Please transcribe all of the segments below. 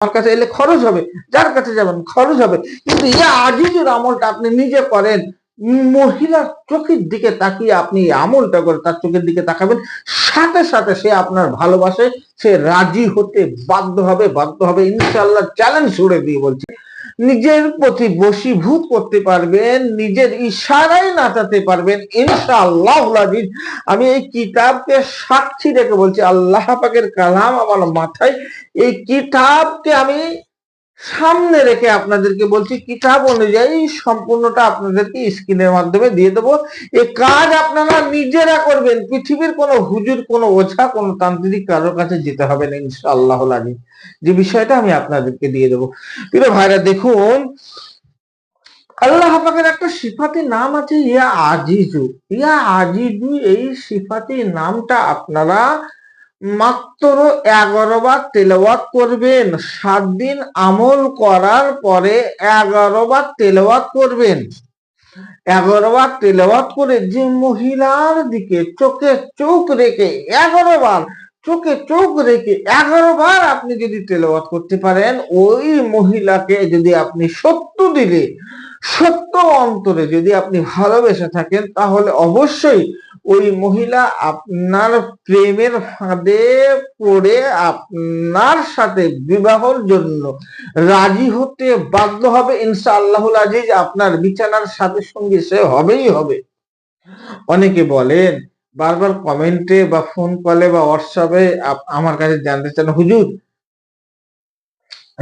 আমার কাছে এলে খরচ হবে, যার কাছে যাবেন খরচ হবে। কিন্তু ইয়া আজিজুর আমলটা আপনি নিজে করেন, মহিলার চোখের দিকে তাকিয়ে আপনি আমলটা করে তার চোখের দিকে তাকাবেন, সাথে সাথে সে আপনার ভালোবাসে, সে রাজি হতে বাধ্য হবে বাধ্য হবে ইনশাল্লাহ চ্যালেঞ্জ ছুড়ে দিয়ে বলছি। নিজের প্রতি বশীভূত করতে পারবেন, নিজের ইশারায় নাচাতে পারবেন। ইনশাআল্লাহ আমি এই কিতাবকে সাক্ষী রেখে বলছি, আল্লাহ পাকের কালাম আমার মাথায়, এই কিতাবকে আমি সামনে রেখে আপনাদেরকে বলছি, কিতাব অনুযায়ী সম্পূর্ণটা আপনাদেরকে স্ক্রিনের মাধ্যমে দিয়ে দেবো। এই কাজ আপনারা নিজেরা করবেন, পৃথিবীর কোনো হুজুর, কোনো ওঝা, কোনো তান্ত্রিক কারোর কাছে যেতে হবে না ইনশাআল্লাহ আলী যে বিষয়টা আমি আপনাদেরকে দিয়ে দেবো। প্রিয় ভাইরা, দেখুন, আল্লাহ পাকের একটা সিফাতি নাম আছে ইয়া আজিজু। ইয়া আজিজু, এই সিফাতি নামটা আপনারা মাত্র এগারো বার তেলাওয়াত করবেন, সাত দিন আমল করার পরে এগারো বার তেলাওয়াত করবেন। এগারো বার তেলাওয়াত করে যে মহিলার দিকে চোখে চোখ রেখে এগারো বার চোখে চোখ রেখে এগারো বার আপনি যদি তেলাওয়াত করতে পারেন, ওই মহিলাকে যদি আপনি সত্য দিলে, সত্য অন্তরে যদি আপনি ভালোবেসে থাকেন, তাহলে অবশ্যই ওই মহিলা আপনার প্রেমের ফাঁদে পড়ে আপনার সাথে বিবাহর জন্য রাজি হতে বাধ্য হবে। ইনশা আল্লাহুল আজিজ, আপনার বিছানার সাথে সঙ্গে সে হবেই হবে। অনেকে বলেন বারবার কমেন্টে বা ফোন কলে বা হোয়াটসঅ্যাপে আমার কাছে জানতে চান, হুজুর,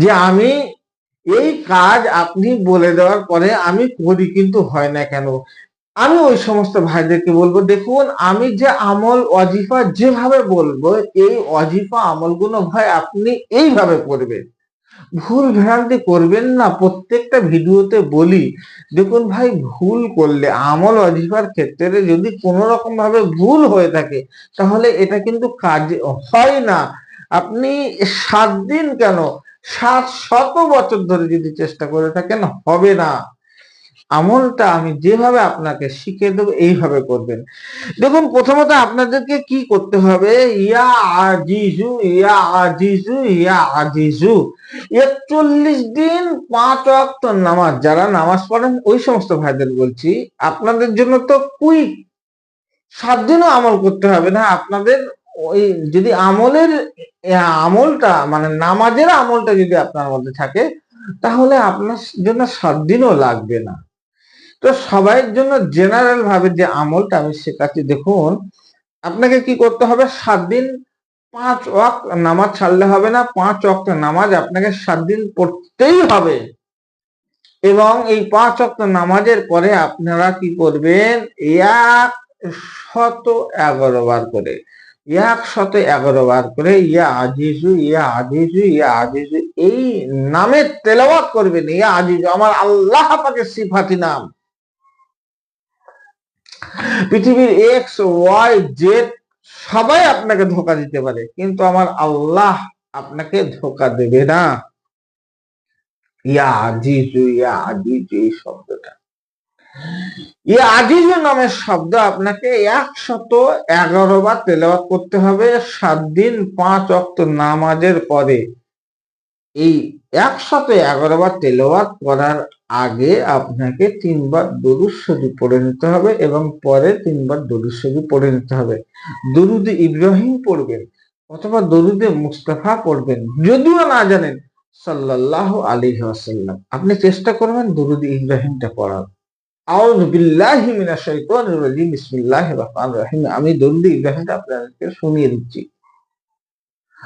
যে আমি এই কাজ আপনি বলে দেওয়ার পরে আমি করি কিন্তু হয় না কেন? আমি ওই সমস্ত ভাইদেরকে বলব, দেখুন, আমি যে আমল অজিফা যেভাবে বলব, এই অজিফা আমলগুলো ভাই আপনি এইভাবে করবেন। ভুল ভ্রান্তি করবেন না, প্রত্যেকটা ভিডিওতে বলি, দেখুন ভাই, ভুল করলে, আমল অজিফার ক্ষেত্রে যদি কোনো রকম ভাবে ভুল হয়ে থাকে, তাহলে এটা কিন্তু কাজ হয় না। আপনি সাত দিন কেন? সাত শত বছর ধরে যদি চেষ্টা করে থাকেন, হবে না। আমলটা আমি যেভাবে আপনাকে শিখিয়ে দেবো, এইভাবে করবেন। দেখুন, প্রথমত আপনাদেরকে কি করতে হবে? ইয়া আজিজু ইয়া আজিজু ইয়া আজিজু। একচল্লিশ দিন পাঁচ অক্ত নামাজ, যারা নামাজ পড়েন, ওই সমস্ত ভাইদের বলছি, আপনাদের জন্য তো কুইক। সাত দিনও আমল করতে হবে না, আপনাদের ওই যদি আমলের আমলটা মানে নামাজের আমলটা যদি আপনার মধ্যে থাকে, তাহলে আপনার জন্য সাত দিনও লাগবে না। তো সবাইয়ের জন্য জেনারেল ভাবে যে আমলটা আমি শেখাচ্ছি, দেখুন, আপনাকে কি করতে হবে? সাত দিন পাঁচ ওয়াক নামাজ ছাড়লে হবে না, পাঁচ অক্ট নামাজ আপনাকে সাত দিন পড়তেই হবে। এবং এই পাঁচ অক্ট নামাজের পরে আপনারা কি করবেন? এক শত এগারো বার করে, এক শত এগারো বার করে, ইয়া আজিজু ইয়া আজিজু ইয়া আজিজু, এই নামের তেলাওয়াত করবেন, ইয়া আজিজু, আমার আল্লাহ পাকে সিফাতি নাম। পৃথিবীর এক্স ওয়াই জেড সবাই আপনাকে ধোকা দিতে পারে, কিন্তু আমার আল্লাহ আপনাকে ধোকা দেবে না। ইয়া আজিজু ইয়া আজিজু, এই শব্দটা। ইয়া আজিজু নামের শব্দ আপনাকে একশত এগারো বার তেলাওয়াত করতে হবে সাত দিন, পাঁচ অক্ত নামাজের পরে। এই একসাথে এগারো বার তেলাওয়াত করার আগে আপনাকে তিনবার দরুদ শরীফ পড়ে নিতে হবে এবং পরে তিনবার দরুদ শরীফ পড়ে নিতে হবে। দরুদে ইব্রাহিম পড়বেন অথবা দরুদে মুস্তাফা পড়বেন, যদিও না জানেন সাল্লাহ আলী আসাল্লাম আপনি চেষ্টা করবেন দরুদ ইব্রাহিমটা পড়ার। আউযু বিল্লাহি মিনাশ শাইতানির রাজিম, বিসমিল্লাহির রহমানির রহিম। আমি দরুদ ইব্রাহিমটা আপনাদেরকে শুনিয়ে দিচ্ছি।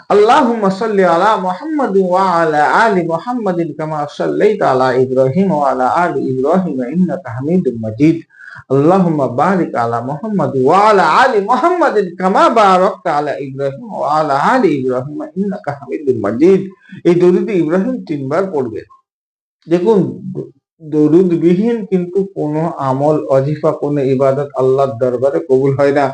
اللهم صل على محمد وعلى آل محمد كما صليت على إبراهيم وعلى آل إبراهيم إنك حميد مجيد اللهم بارك على محمد وعلى آل محمد كما باركت على إبراهيم وعلى آل إبراهيم إنك حميد مجيد এই দরুদ ইব্রাহিম তিনবার পড়বে দেখুন দরুদবিহীন কিন্তু কোনো আমল, অজিফা, কোনো ইবাদত আল্লাহর দরবারে কবুল হয় না।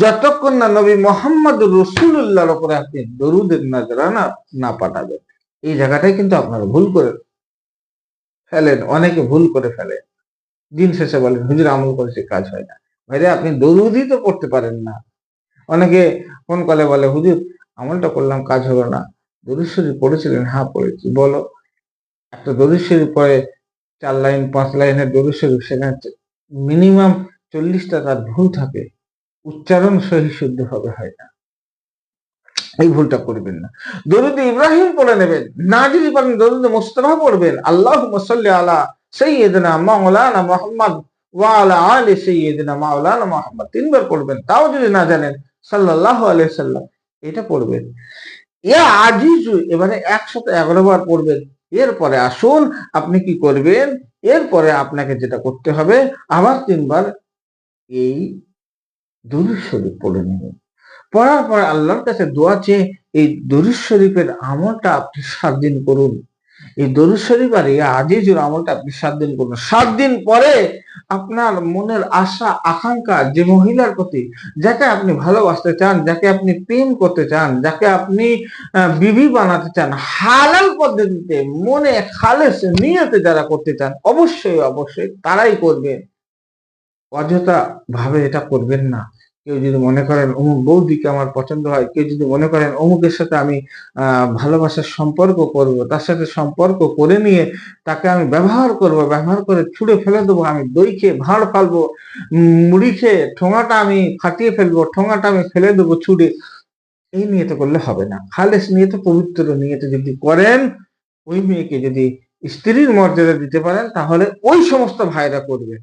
যতক্ষণ না নবী মোহাম্মদ রসুল্লাহর উপরে আপনি দরুদের নজরানা না পাঠাবেন। এই জায়গাটাই কিন্তু আপনারা ভুল করে ফেলেন, অনেকে ভুল করে ফেলেন। দিন শেষে বলেন, হুজুর, আমল করেছে কাজ হয় না। ভাইরে, আপনি দরুদই তো করতে পারেন না। অনেকে ফোন কলে বলে, হুজুর, আমলটা করলাম, কাজ হলো না। দরুশ্বরী পড়েছিলেন? হ্যাঁ পড়েছি। বলো, একটা দরুশ্বরী পরে চার লাইন, পাঁচ লাইনের দরুশ্বরী সেখানে মিনিমাম চল্লিশটা তার ভুল থাকে, উচ্চারণ সহি শুদ্ধ হবে, হয় না। এই ভুলটা করবেন না। দরুদ ইব্রাহিম পড়ে নেবেন না যদি পারেন দরুদ মোস্তফা পড়বেন আল্লাহ মুসল্লি আলা সৈয়দনা মাওলানা মোহাম্মদ ওয়ালা আলী সৈয়দনা মাওলানা মোহাম্মদ। তিনবার পড়বেন, তাও যদি না জানেন সাল্লাহ আলিয়া সাল্লাম এটা পড়বেন। ইয়া আজিজু, এবারে একসাথে এগারো বার পড়বেন এরপরে আসুন, আপনি কি করবেন? এরপরে আপনাকে যেটা করতে হবে, আবার তিনবার এই দুরুদ শরীফ পড়ে নেবেন। পড়ার পর আল্লাহর কাছে দোয়া চেয়ে এই দরুদ শরীফের আমলটা আপনি সাত দিন করুন। এই দরুদ শরীফ আর এই আমলটা আপনি সাত দিন করুন সাত দিন পরে আপনার মনের আশা, আকাঙ্ক্ষা যে মহিলার প্রতি যাকে আপনি ভালোবাসতে চান, যাকে আপনি প্রেম করতে চান, যাকে আপনি বিবি বানাতে চান, হালাল পদ্ধতিতে মনে খালেস নিয়তে যারা করতে চান, অবশ্যই অবশ্যই তারাই করবেন। অযথা ভাবে এটা করবেন না। কেউ যদি মনে করেন অমুক বৌদিকে আমার পছন্দ হয়, কেউ যদি মনে করেন অমুকের সাথে আমি ভালোবাসার সম্পর্ক করব, তার সাথে সম্পর্ক করে নিয়ে তাকে আমি ব্যবহার করব, ব্যবহার করে ছুঁড়ে ফেলে দেবো, আমি দই খেয়ে ভাঁড় ফালবো মুড়ি খেয়ে ঠোঙাটা আমি ফাটিয়ে ফেলব, ঠোঙাটা আমি ফেলে দেবো ছুঁড়ে। এই নিয়তে করলে হবে না। খালেস নিয়তে, পবিত্র নিয়তে যদি করেন, ওই মেয়েকে যদি স্ত্রীর মর্যাদা দিতে পারেন, তাহলে ওই সমস্ত ভাইরা করবে।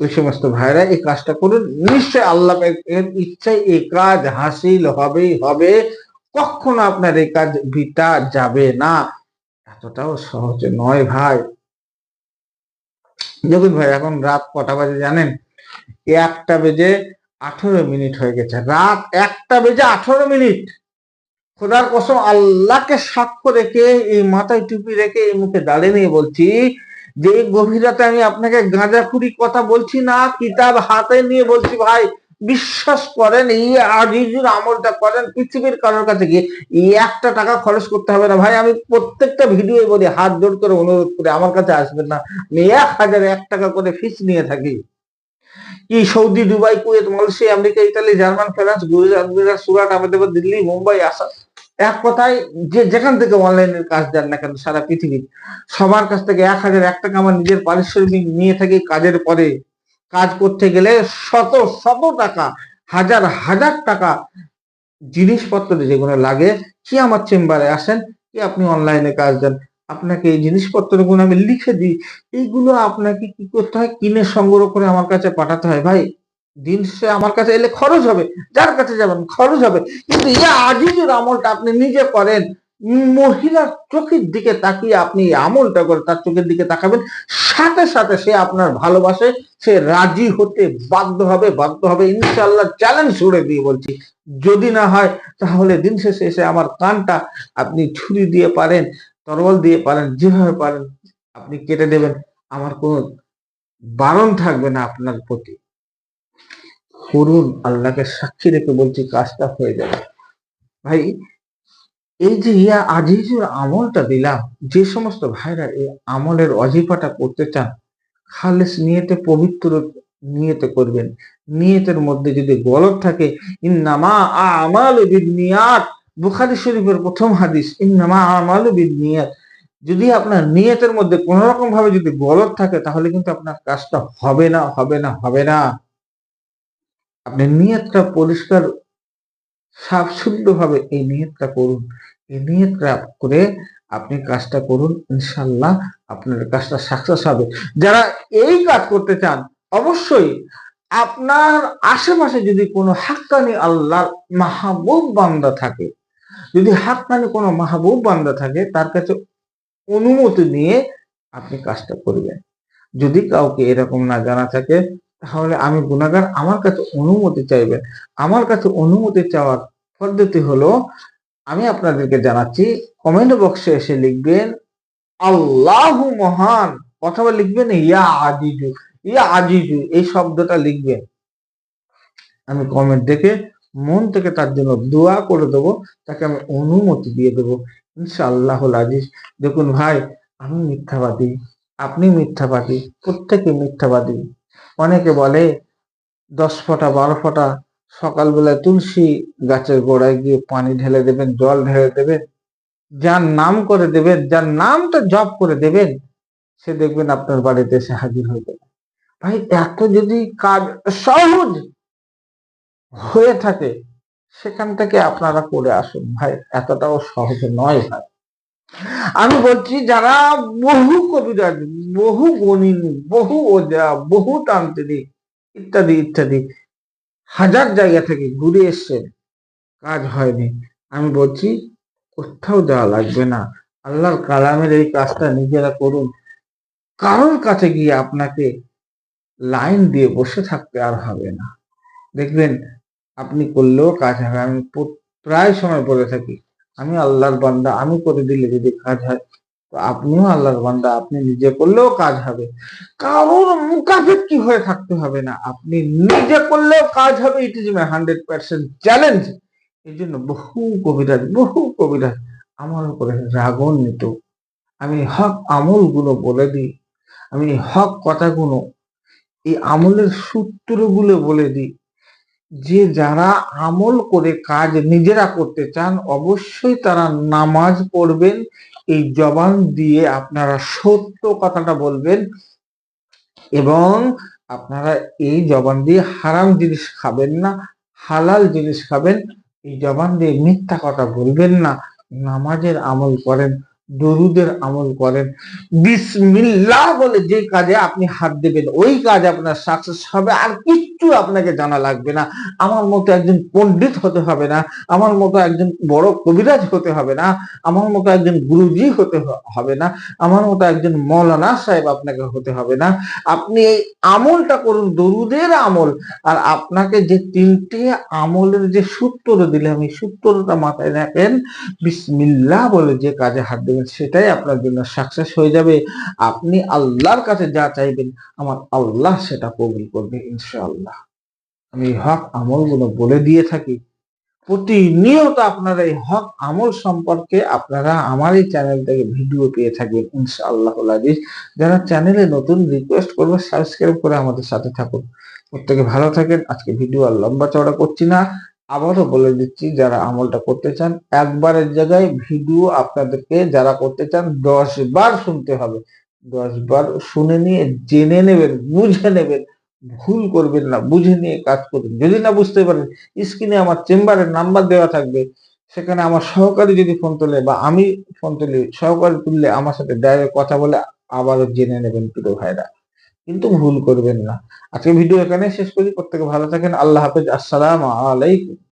ওই সমস্ত ভাইরা এই কাজটা করুন। নিশ্চয় আল্লাহ এর ইচ্ছায় এই কাজ হাসিল হবেই হবে। কখনো আপনার এই কাজ বিটা যাবে না। এতটাও সহজে নয় ভাই। দেখুন ভাই, এখন রাত কটা বাজে জানেন? একটা বেজে আঠারো মিনিট হয়ে গেছে। রাত একটা বেজে আঠারো মিনিট। খোদার কসম, আল্লাহকে সাক্ষ্য রেখে, এই মাথায় টুপি রেখে, এই মুখে দাঁড়িয়ে নিয়ে বলছি যে গভীরাতে আমি আপনাকে গাঁজাখুরি কথা বলছি না, কিতাব হাতে নিয়ে বলছি, ভাই, বিশ্বাস করেন, এই আজিজুর আমলটা করেন পৃথিবীর কারোর কাছে গিয়ে একটা টাকা খরচ করতে হবে না। ভাই, আমি প্রত্যেকটা ভিডিও বলি, হাত জোর করে অনুরোধ করে, আমার কাছে আসবেন না। আমি এক হাজার এক টাকা করে ফিস নিয়ে থাকি। কি, Saudi, Dubai, Kuwait, Malaysia, America, Italy, German, France Gujarat, Surat, Ahmedabad, Delhi, Mumbai, Assam. এক কথায় যে যেখান থেকে অনলাইনের কাজ দেন না কেন, সারা পৃথিবী। সবার কাছ থেকে এক হাজার এক টাকা আমার নিজের পারিশ্রমিক নিয়ে থাকি কাজের পরে। কাজ করতে গেলে শত শত টাকা, হাজার হাজার টাকা জিনিসপত্র যেগুলো লাগে, কি আমার চেম্বারে আসেন, কি আপনি অনলাইনে কাজ দেন। আপনাকে এই জিনিসপত্রগুলো আমি লিখে দিই। এইগুলো আপনাকে কি করতে হয়? কিনে সংগ্রহ করে আমার কাছে পাঠাতে হয়। ভাই দিন সে আমার কাছে এলে খরচ হবে, যার কাছে যাবেন খরচ হবে। কিন্তু ইয়া আজিজুর আমলটা আপনি নিজে করেন, মহিলার চোখের দিকে তাকিয়ে আপনি আমলটা করে তার চোখের দিকে তাকাবেন, সাথে সাথে সে আপনার ভালোবাসে, সে রাজি হতে বাধ্য হবে বাধ্য হবে ইনশাল্লাহ চ্যালেঞ্জ ছুড়ে দিয়ে বলছি। যদি না হয়, তাহলে দিন শেষে এসে আমার কানটা আপনি ছুরি দিয়ে পারেন তরল দিয়ে পারেন, যেভাবে পারেন, আপনি কেটে দেবেন। আমার কোনো বারণ থাকবে না আপনার প্রতি। করুন, আল্লাহকে সাক্ষী রেখে বলছি কাজটা হয়ে যাবে। ভাই, এই যে ইয়া আজিজুর আমলটা দিলাম, যে সমস্ত ভাইরা এই আমলের অজিফাটা করতে চান, খালেস নিয়েতে, পবিত্র নিয়েতে করবেন। নিয়তের মধ্যে যদি গলত থাকে, ইন্নামা আমাল নিয়াত বুখারি শরীফের প্রথম হাদিস, ইন্নামা আমাল নিয়াত যদি আপনার নিয়তের মধ্যে কোন রকম ভাবে যদি গলত থাকে, তাহলে কিন্তু আপনার কাজটা হবে না হবে না হবে না। আপনি নিয়তটা পরিষ্কার সাফ ভাবে এই নিয়তটা করুন। এই নিয়তটা করে আপনি কাজটা করুন ইনশাল্লাহ আপনার কাজটা সাকসেস হবে। যারা এই কাজ করতে চান, অবশ্যই আপনার আশেপাশে যদি কোনো হাক্কানি আল্লাহর মাহবুব বান্দা থাকে, যদি হাক্কানি কোনো মাহবুব বান্দা থাকে, তার কাছে অনুমতি নিয়ে আপনি কাজটা করবেন। যদি কাউকে এরকম না জানা থাকে তাহলে আমি গুণাগার আমার কাছে অনুমতি চাইবেন আমার কাছে অনুমতি চাওয়ার পদ্ধতি হলো, আমি আপনাদেরকে জানাচ্ছি কমেন্ট বক্সে এসে লিখবেন, আল্লাহ মহান। অথবা লিখবেন, ইয়া আজিজু। ইয়া আজিজু, এই শব্দটা লিখবেন। আমি কমেন্ট দেখে, মন থেকে তার জন্য দোয়া করে দেবো, তাকে আমি অনুমতি দিয়ে দেবো। ইনশাআল্লাহ আজিজ। দেখুন ভাই, আমি মিথ্যাবাদী, আপনি মিথ্যাবাদী, প্রত্যেকে মিথ্যাবাদী। অনেকে বলে দশ ফোঁটা, বারো ফোঁটা সকালবেলায় তুলসী গাছের গোড়ায় গিয়ে পানি ঢেলে দেবেন, জল ঢেলে দেবেন, যার নাম করে দেবেন, যার নামটা জপ করে দেবেন, সে দেখবেন আপনার বাড়িতে এসে হাজির হয়ে যাবে। ভাই, এত যদি কাজ সহজ হয়ে থাকে, সেখান থেকে আপনারা করে আসুন। ভাই, এতটাও সহজ নয় ভাই। আমি বলছি, যারা বহু কবিরাজ বহু গণিন, বহু ওজা বহু তান্ত্রিক ইত্যাদি ইত্যাদি, হাজার জায়গা থেকে ঘুরে এসছেন কাজ হয়নি। আমি বলছি, কোথাও যাওয়া লাগবে না। আল্লাহর কালামের এই কাজটা নিজেরা করুন। কারোর কাছে গিয়ে আপনাকে লাইন দিয়ে বসে থাকতে আর হবে না। দেখবেন, আপনি করলেও কাজ হবে আমি প্রায় সময় বলে থাকি আমি আল্লাহর বান্দা, আমি করে দিলে যদি কাজ হয়, তো আপনিও আল্লাহর বান্দা, আপনি নিজে করলেও কাজ হবে। কারোর কি হয়ে থাকতে হবে না। আপনি নিজে করলেও কাজ হবে it is my hundred percent challenge এই জন্য বহু কবিরাজ বহু কবিরাজ আমার উপরে রাগান্বিত। আমি হক আমলগুলো বলে দিই। আমি হক কথাগুলো, এই আমলের সূত্রগুলো বলে দিই। যে যারা আমল করে কাজ নিজেরা করতে চান, অবশ্যই তারা নামাজ পড়বেন। এই জবান দিয়ে আপনারা সত্য কথাটা বলবেন এবং আপনারা এই জবান দিয়ে হারাম জিনিস খাবেন না, হালাল জিনিস খাবেন। এই জবান দিয়ে মিথ্যা কথা বলবেন না, নামাজের আমল করেন, দরুদের আমল করেন। বিসমিল্লাহ বলে যে কাজে আপনি হাত দেবেন, ওই কাজ আপনার সাকসেস হবে আর কিচ্ছু আপনাকে জানা লাগবে না। আমার মতো একজন পণ্ডিত হতে হবে না। আমার মতো একজন বড় কবিরাজ হতে হবে না। আমার মতো একজন গুরুজি হতে হবে না। আমার মতো একজন মৌলানা সাহেব আপনাকে হতে হবে না। আপনি এই আমলটা করুন, দরুদের আমল। আর আপনাকে যে তিনটে আমলের যে সূত্র দিলাম, এই সূত্রটা মাথায় রাখেন, বিসমিল্লাহ বলে যে কাজে হাত দেবেন, সেটাই আপনার জন্য সাকসেস হয়ে যাবে। আপনি আল্লাহর কাছে যা চাইবেন, আমার আল্লাহ সেটা কবুল করবে, ইনশাআল্লাহ। আমি এই হক আমলগুলো বলে দিয়ে থাকি। প্রতিনিয়ত আপনারা এই হক আমল সম্পর্কে আপনারা আমার এই চ্যানেল থেকে ভিডিও পেয়ে থাকবেন, ইনশাআল্লাহ আজিজ যারা চ্যানেলে নতুন রিকোয়েস্ট করবে সাবস্ক্রাইব করে আমাদের সাথে থাকুন। প্রত্যেকে ভালো থাকেন। আজকে ভিডিও আর লম্বা চওড়া করছি না। আবারও বলে দিচ্ছি, যারা আমলটা করতে চান, একবারের জায়গায় ভিডিও আপনাদেরকে যারা করতে চান, দশ বার শুনতে হবে। দশ বার শুনে নিয়ে, জেনে নেবেন, বুঝে নেবেন ভুল করবেন না, বুঝে নিয়ে কাজ করবেন। যদি না বুঝতে পারেন, স্ক্রিনে আমার চেম্বারের নাম্বার দেওয়া থাকবে, সেখানে আমার সহকারী যদি ফোন তোলে বা আমি ফোন তুলি, সহকারী তুললে আমার সাথে ডাইরেক্ট কথা বলে আবারও জেনে নেবেন প্রিয় ভাইরা। কিন্তু ভুল করবেন না। আজকে ভিডিও এখানে শেষ করি। প্রত্যেকে ভালো থাকেন। আল্লাহ হাফেজ। আসসালাম আলাইকুম।